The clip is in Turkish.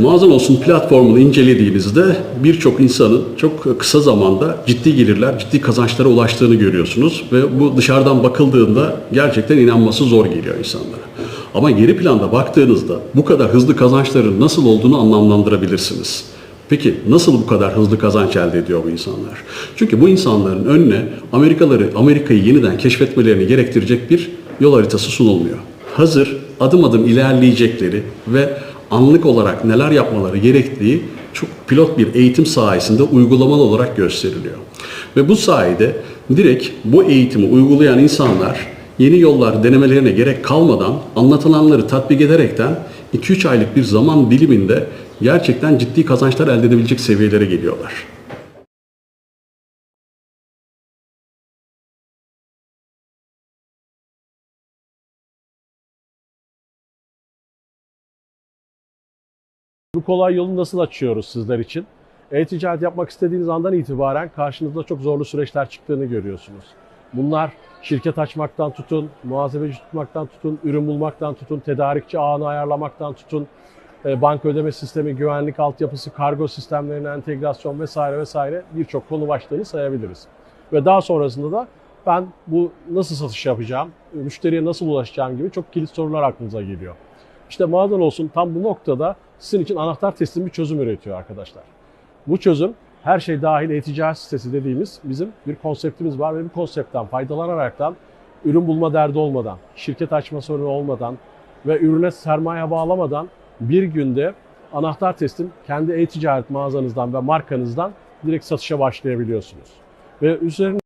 Mağazan olsun platformunu incelediğinizde birçok insanın çok kısa zamanda ciddi gelirler, ciddi kazançlara ulaştığını görüyorsunuz ve bu dışarıdan bakıldığında gerçekten inanması zor geliyor insanlara. Ama geri planda baktığınızda bu kadar hızlı kazançların nasıl olduğunu anlamlandırabilirsiniz. Peki nasıl bu kadar hızlı kazanç elde ediyor bu insanlar? Çünkü bu insanların önüne Amerikaları, Amerika'yı yeniden keşfetmelerini gerektirecek bir yol haritası sunulmuyor. Hazır adım adım ilerleyecekleri ve anlık olarak neler yapmaları gerektiği çok pilot bir eğitim sayesinde uygulamalı olarak gösteriliyor. Ve bu sayede direkt bu eğitimi uygulayan insanlar yeni yollar denemelerine gerek kalmadan anlatılanları tatbik ederekten 2-3 aylık bir zaman diliminde gerçekten ciddi kazançlar elde edebilecek seviyelere geliyorlar. Bu kolay yolu nasıl açıyoruz sizler için? E-ticaret yapmak istediğiniz andan itibaren karşınızda çok zorlu süreçler çıktığını görüyorsunuz. Bunlar şirket açmaktan tutun, muhasebeci tutmaktan tutun, ürün bulmaktan tutun, tedarikçi ağını ayarlamaktan tutun, e, banka ödeme sistemi, güvenlik altyapısı, kargo sistemlerine entegrasyon vesaire vesaire birçok konu başlığını sayabiliriz. Ve daha sonrasında da ben bu nasıl satış yapacağım, müşteriye nasıl ulaşacağım gibi çok kilit sorular aklınıza geliyor. İşte mağazadan olsun tam bu noktada sizin için anahtar teslim bir çözüm üretiyor arkadaşlar. Bu çözüm her şey dahil e-ticaret sitesi dediğimiz bizim bir konseptimiz var ve bu konseptten faydalanaraktan ürün bulma derdi olmadan, şirket açma sorunu olmadan ve ürüne sermaye bağlamadan bir günde anahtar teslim kendi e-ticaret mağazanızdan ve markanızdan direkt satışa başlayabiliyorsunuz. Ve üzerine